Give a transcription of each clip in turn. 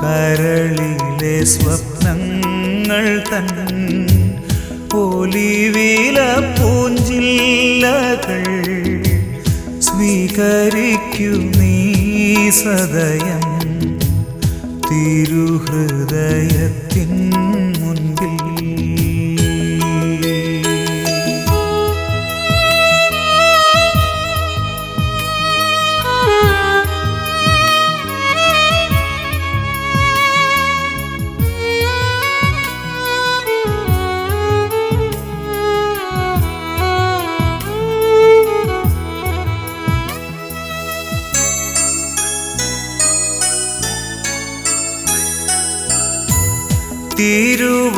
കരളിലെ സ്വപ്നങ്ങൾ തൻ ഒലിവില പൂഞ്ചില്ലകൾ സ്വീകരിക്കൂ നീ സദയം തിരുഹൃദയത്തിൻ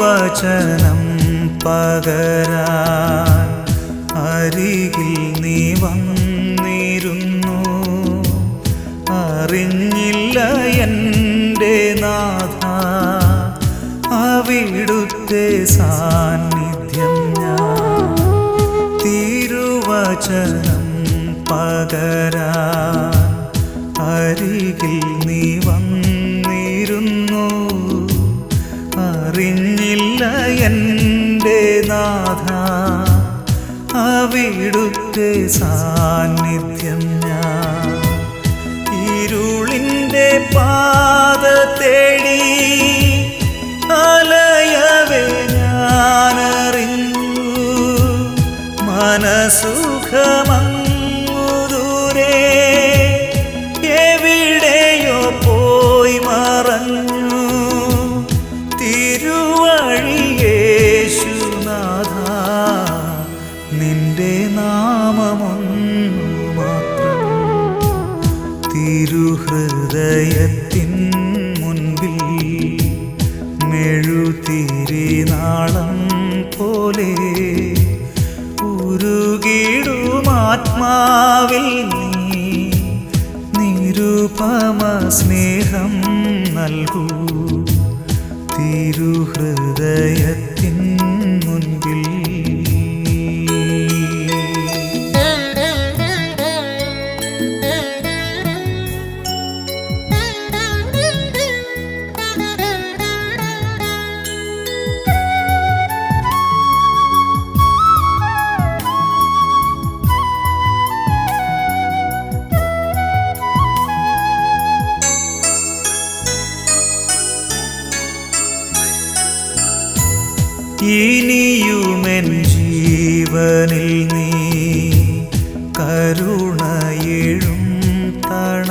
തിരുവചനം പകരാൻ അരികിൽ നീ വന്നിരുന്നു. അറിഞ്ഞില്ല എന്റെ നാഥ അവിടുത്തെ സാന്നിധ്യം ഞാൻ തിരുവചനം പകരാൻ അരികിൽ അവിടുത്തെ സാന്നിധ്യം തിരുഹൃദയത്തിൻ മുൻപിൽ മെഴുതിരി നാളം പോലെ ഉരുകിടുമാത്മാവിൽ നീ. നിരുപമ സ്നേഹം നൽകൂ. തിരുഹൃദയത്തിൻ ഇനിയുമെൻ ജീവനിൽ നീ കരുണയെഴും തണലായി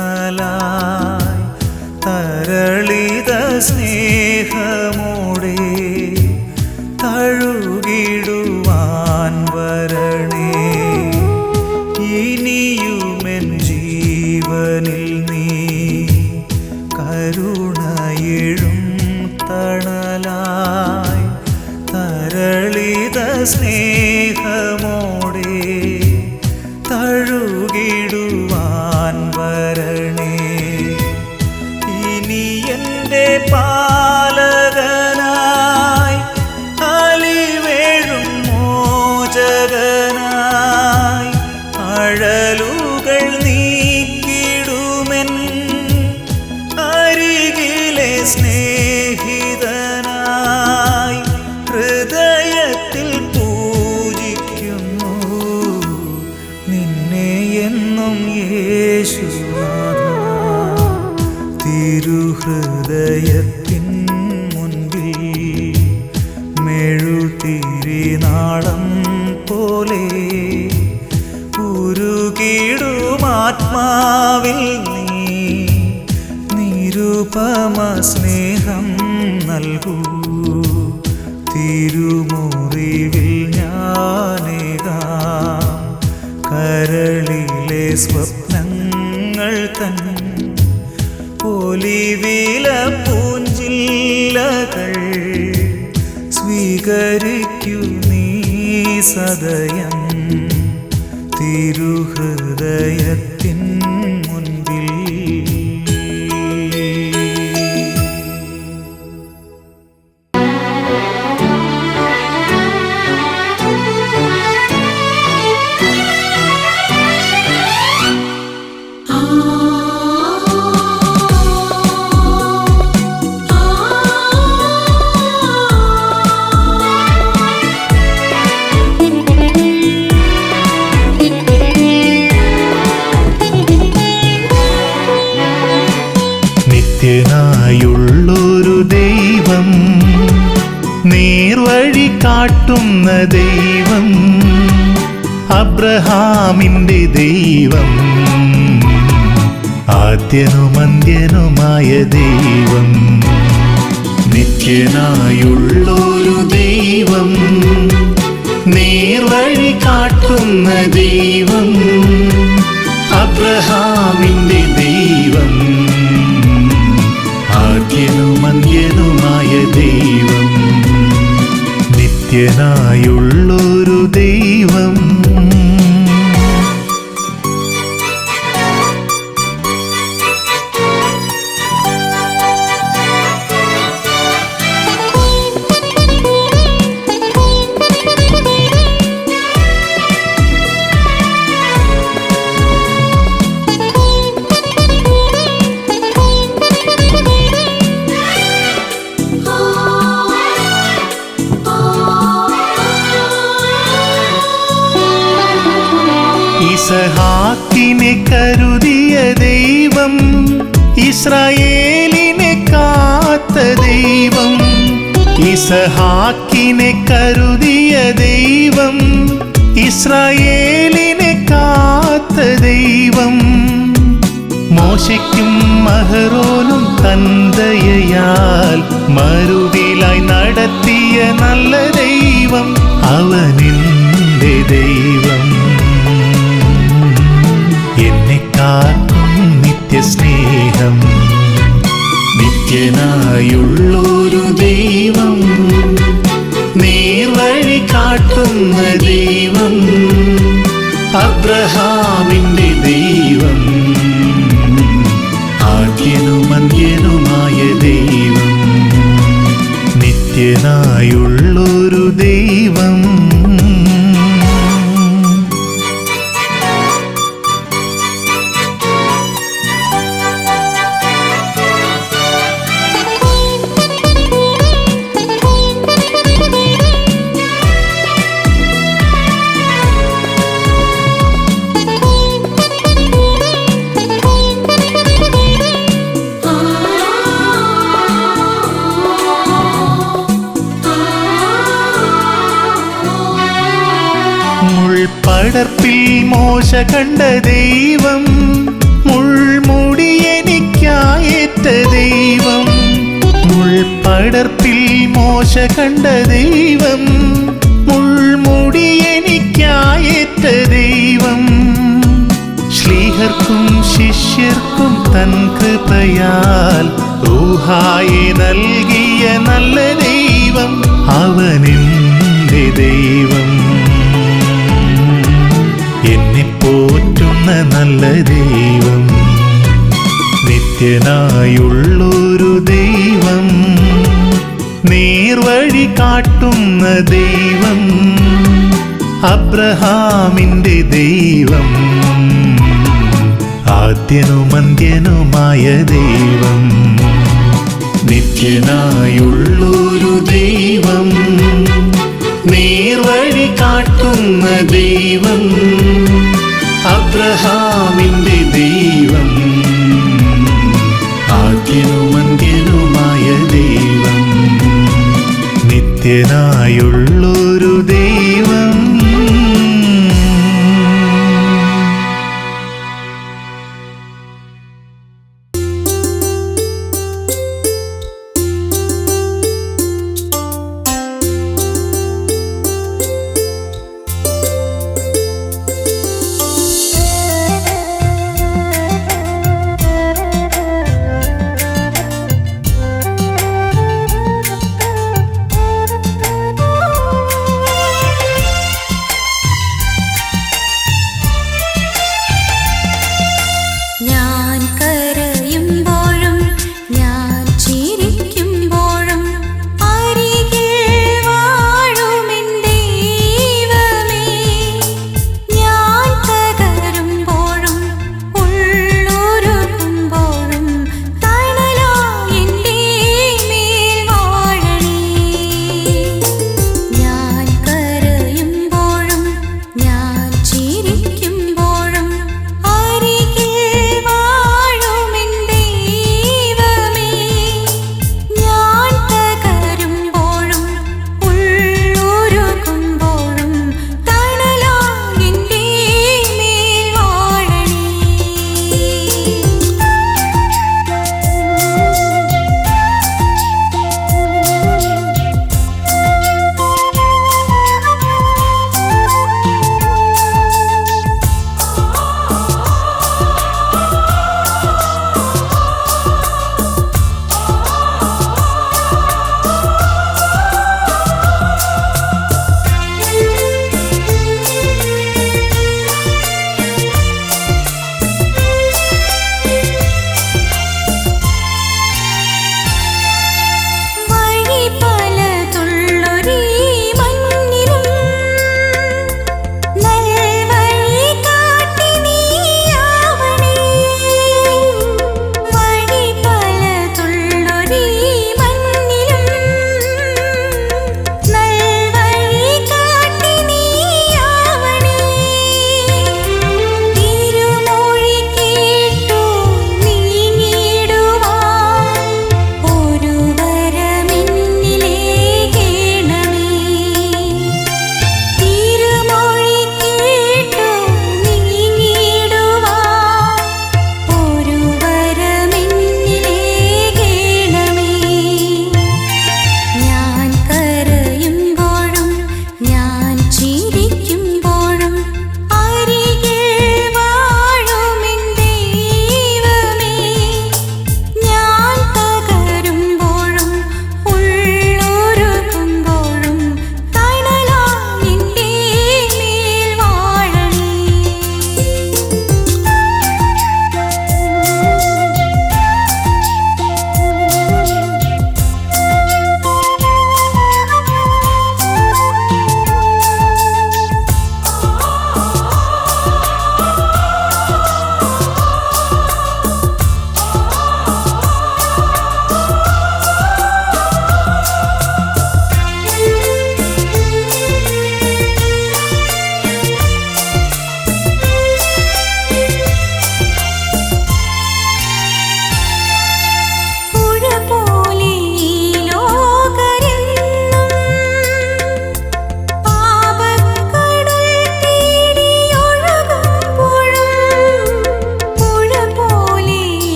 അരികിലെ സ്നേഹിതനായി തിരുഹൃദയത്തിൻ അബ്രഹാമിന്റെ ദൈവം. ആദ്യനും അന്ത്യനുമായ ദൈവം. നിത്യനായുള്ളൊരു ദൈവം. ഇസഹാക്കിനെ കരുതിയ ദൈവം ഇസ്രായേലിനെ കാത്ത ദൈവം. മോശയ്ക്കും മഹറോനും തന്തയാൽ മരുവിലായി നടത്തിയ നല്ല ദൈവം അവനിന്റെ ദൈവം. എന്നെ കാക്കും നിത്യസ്നേഹം. നിത്യനായുള്ളൊരു ദൈവം നീർവഴി കാട്ടുന്ന ദൈവം അബ്രഹാമിന്റെ ദൈവം ആദ്യനുമന്ത്യനുമായ ദൈവം നിത്യനായുള്ളൊരു ദൈവം. മോശ കണ്ട ദൈവം മുൾമുടി എനിക്കായേറ്റ ദൈവം. മുൾപടർപ്പിൽ മോശ കണ്ട ദൈവം മുൾമുടി എനിക്കായേറ്റ ദൈവം. ശ്ലീഹർക്കും ശിഷ്യർക്കും തൻ കൃപയാൽ ഊഹായി നൽകിയ നല്ല ദൈവം അവനെന്റെ ദൈവം. നല്ല ദൈവം നിത്യനായുള്ളൊരു ദൈവം നേർവഴി കാട്ടുന്ന ദൈവം അബ്രഹാമിന്റെ ദൈവം ആദ്യനും ആദ്യനുമന്ത്യനുമായ ദൈവം നിത്യനായുള്ളൊരു ദൈവം നേർവഴി കാട്ടുന്ന ദൈവം അബ്രഹാമിന്റെ ദൈവം ആദ്യനുമന്ത്യനുമായ ദൈവം. നിത്യനായുള്ളൊരു ഇഷ്ടമെന്നും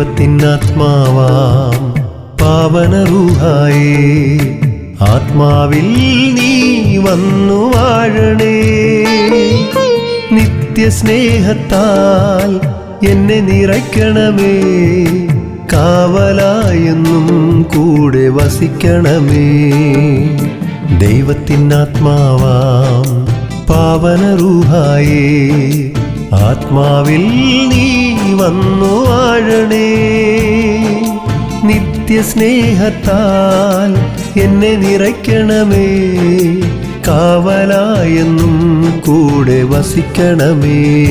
ദൈവത്തിനാത്മാവാം. പാവനറുഹായേ ആത്മാവിൽ നീ വന്നു വാഴണേ. നിത്യസ്നേഹത്താൽ എന്നെ നിറയ്ക്കണമേ. കാവലായെന്നും കൂടെ വസിക്കണമേ. ദൈവത്തിൻ ആത്മാവാം പാവനറുഹായേ ആത്മാവിൽ നീ വന്നു വാഴണേ. നിത്യസ്നേഹത്താൽ എന്നെ നിറയ്ക്കണമേ. കാവലായെന്നും കൂടെ വസിക്കണമേ.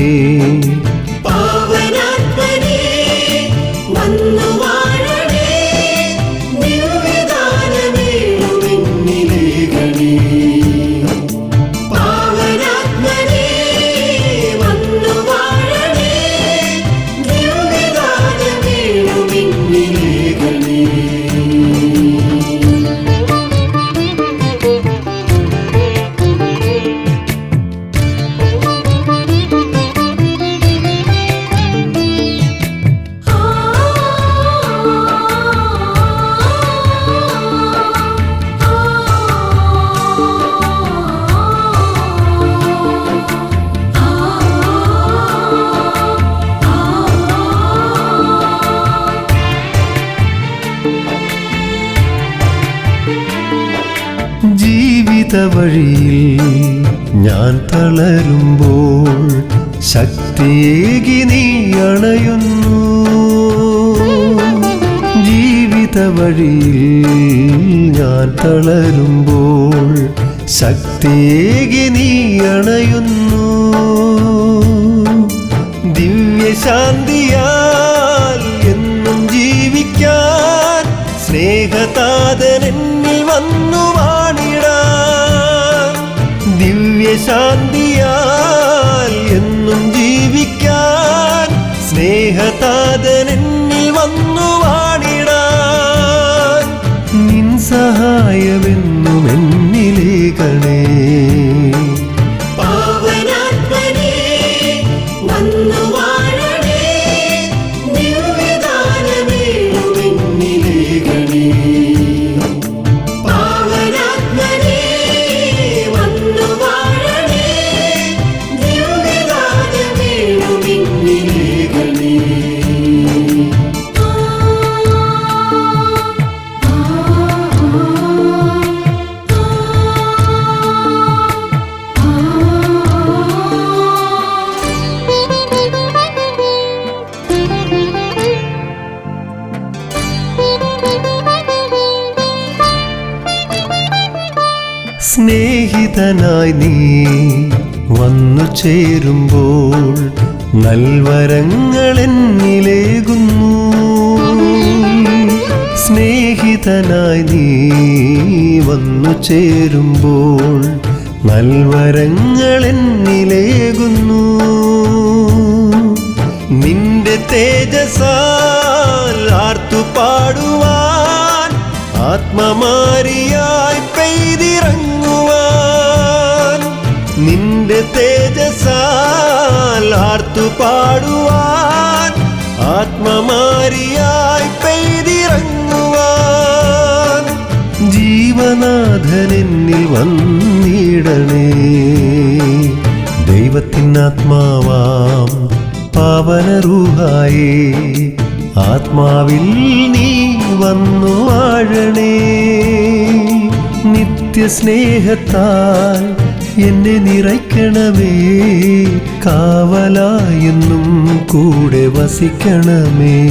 ഞാൻ തളരുമ്പോൾ ശക്തിയേകി നീ അണയുന്നു. ദിവ്യശാന്തിയാൽ എന്നും ജീവിക്കാൻ സ്നേഹതാതൻ എന്നിൽ വന്നു വാണിടാൻ ദിവ്യശാന്തിയാൽ എന്നും ജീവിക്കാൻ സ്നേഹതാതൻ എന്നിൽ സഹായമെന്നും എന്നിലേക്കണേ നീ വന്നു ചേരുമ്പോൾ നൽവരങ്ങൾ എന്നിലേകുന്നു സ്നേഹിതനായി നീ വന്നു ചേരുമ്പോൾ നൽവരങ്ങൾ എന്നിലേകുന്നു നിന്റെ തേജസാൽ ആർത്തു പാടുവാൻ ആത്മമാരിയായി തേജസാൽ ആർത്തു പാടുവാൻ ആത്മമാരിയായി പെയ്തിറങ്ങുവാൻ ജീവനാഥൻ എന്നിൽ വന്നിടണേ. ദൈവത്തിനാത്മാവാം പാവനരൂഹായേ ആത്മാവിൽ നീ വന്നു വാഴണേ. നിത്യസ്നേഹത്താൽ എന്നെ നിറയ്ക്കണമേ. കാവലായെന്നും കൂടെ വസിക്കണമേ.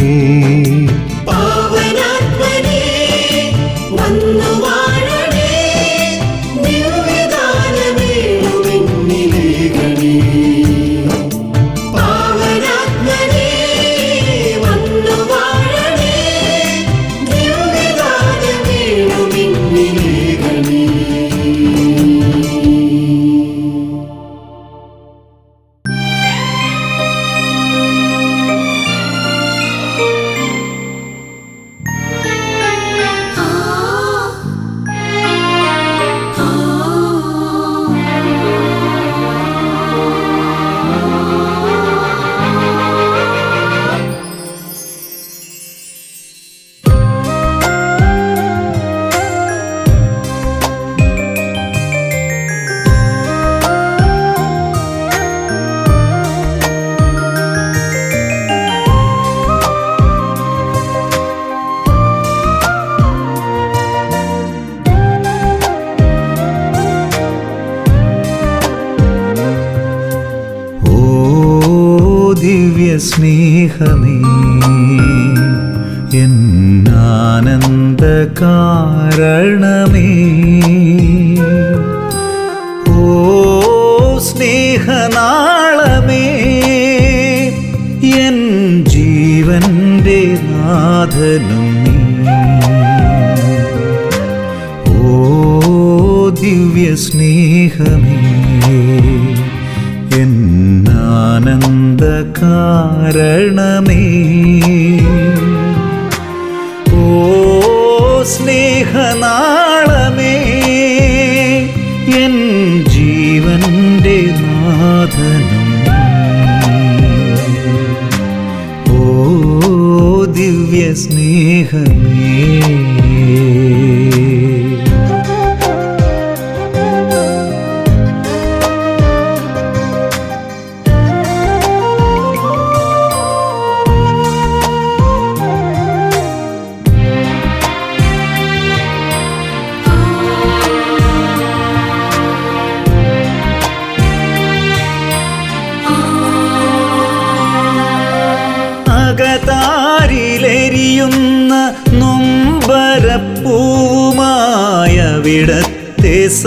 എന്നാനന്ദ കാരണമേ ഓ സ്നേഹനാളമേ എൻ ജീവന്റെ നാഥനും ദിവ്യ സ്നേഹമേ എന്നാനന്ദ കാരണമേ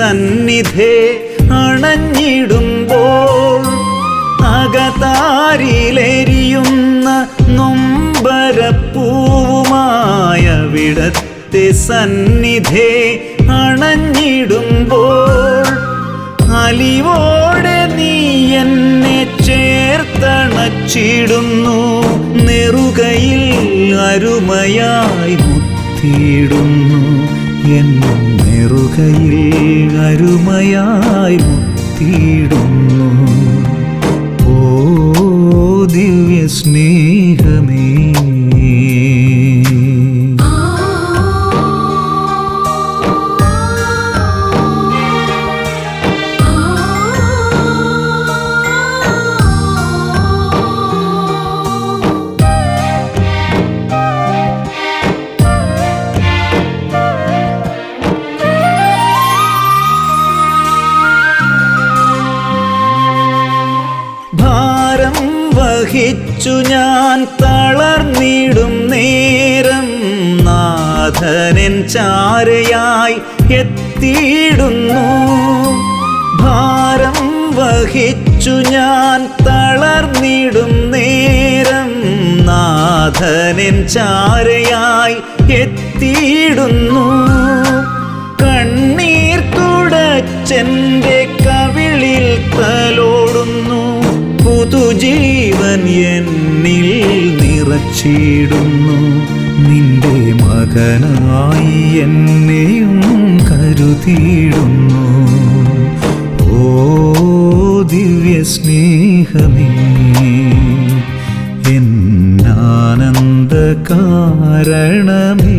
സന്നിധേ അണഞ്ഞിടുമ്പോൾ അകതാരിലെരിയുന്ന നൊമ്പരപ്പൂവുമായ വിടത്തെ സന്നിധേ അണഞ്ഞിടുമ്പോൾ അലിവോടെ നീ എന്നെ ചേർത്തണച്ചിടുന്നു നെറുകയിൽ അരുമയായി നെറുകയിൽ അരുമയായി മുത്തിയിടുന്നു. ഓ ദിവ്യ സ്നേഹമേ നാഥനൻ ചാരയായി എത്തിയിടുന്നു. കണ്ണീർ തുടച്ചെന്റെ കവിളിൽ തലോടുന്നു. പുതുജീവൻ എന്നിൽ നിറച്ചിടുന്നു. നിന്റെ മകനായി എന്നെയും കരുതിയിടുന്നു. ഓ ദിവ്യ സ്നേഹമേ കാരണമേ